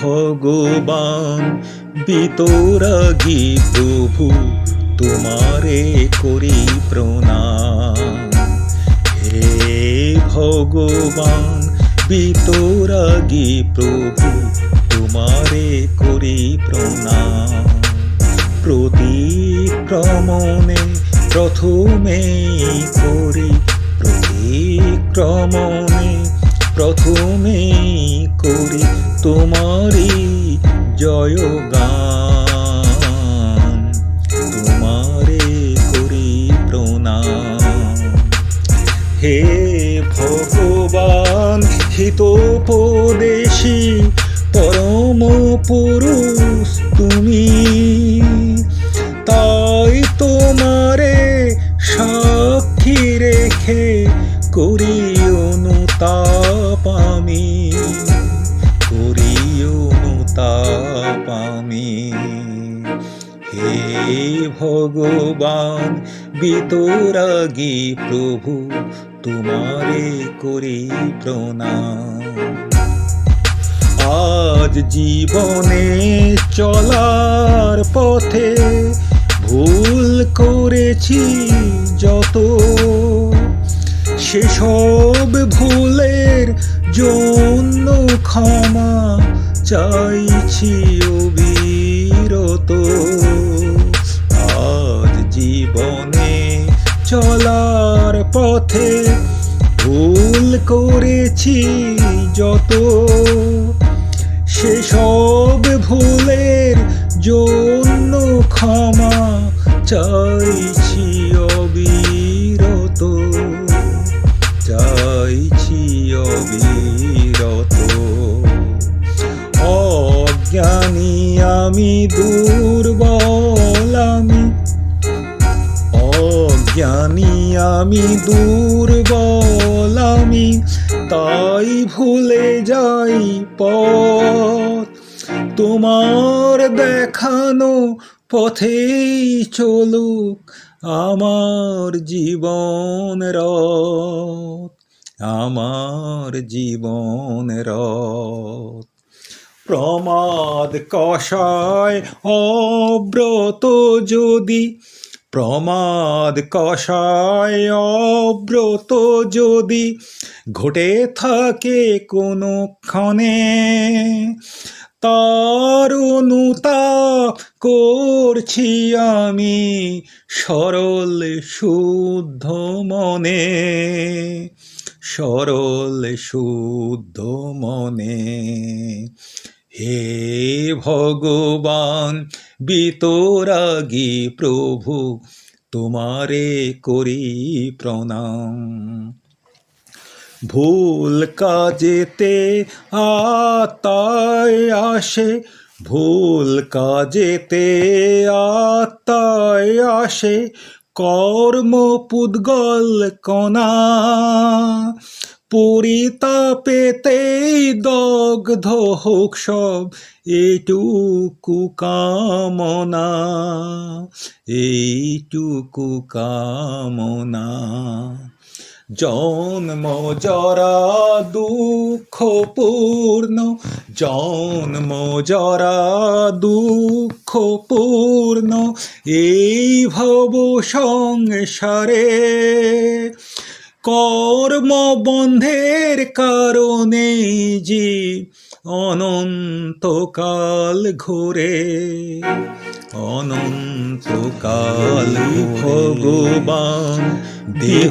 ভগবান বিতরাগী প্রভু, তোমারে করি প্রণাম। হে ভগবান বিতরাগী প্রভু, তোমারে করি প্রণাম। প্রতিক্রমণে প্রথমে করি, প্রতিক্রমণে প্রথমেই জয়গান তোমারে করি প্রণাম। হে ভগবান হিতোপদেশী পরম পুরুষ তুমি আমি হে ভগবান, বিতরাগী প্রভু, তোমারে করি প্রণাম। আজ জীবনে চলার পথে ভুল করেছি যত। সেসব ভুলের জন্য ক্ষমা চাইছি অবিরত আজ জীবনে চলার পথে ভুল করেছি যত। সেসব ভুলের জন্য ক্ষমা চাইছি অবিরত। চাইছি অবিরত। অজ্ঞানী আমি দুর্বল আমি। অজ্ঞানী আমি দুর্বল আমি, তাই ভুলে যাই পথ। তোমার দেখানো পথেই চলুক আমার জীবন রথ, আমার জীবন রথ। প্রমাদ কষায় অব্রত যদি। প্রমাদ কষায় অব্রত যদি। ঘটে থাকে কোনো ক্ষণে তার করছি আমি সরল শুদ্ধ মনে। সরল শুদ্ধ মনে। হে ভগবান, বিতরাগী প্রভু, তোমারে করি প্রণাম। ভুল কাজেতে আত্মায় আসে, ভুল কাজেতে আত্মায় আসে, কর্ম পুদ্গল কণা পরিতাপেতেই দগ্ধ হোক সব, এইটুকু কামনা এইটুকু কামনা। জন্ম জরা দুঃখপূর্ণ জন্ম জরা দুঃখপূর্ণ এই ভব সংসারে কর্মবন্ধের কারণে যে অনন্তকাল ঘোরে। অনন্তকাল ভগবান দেহ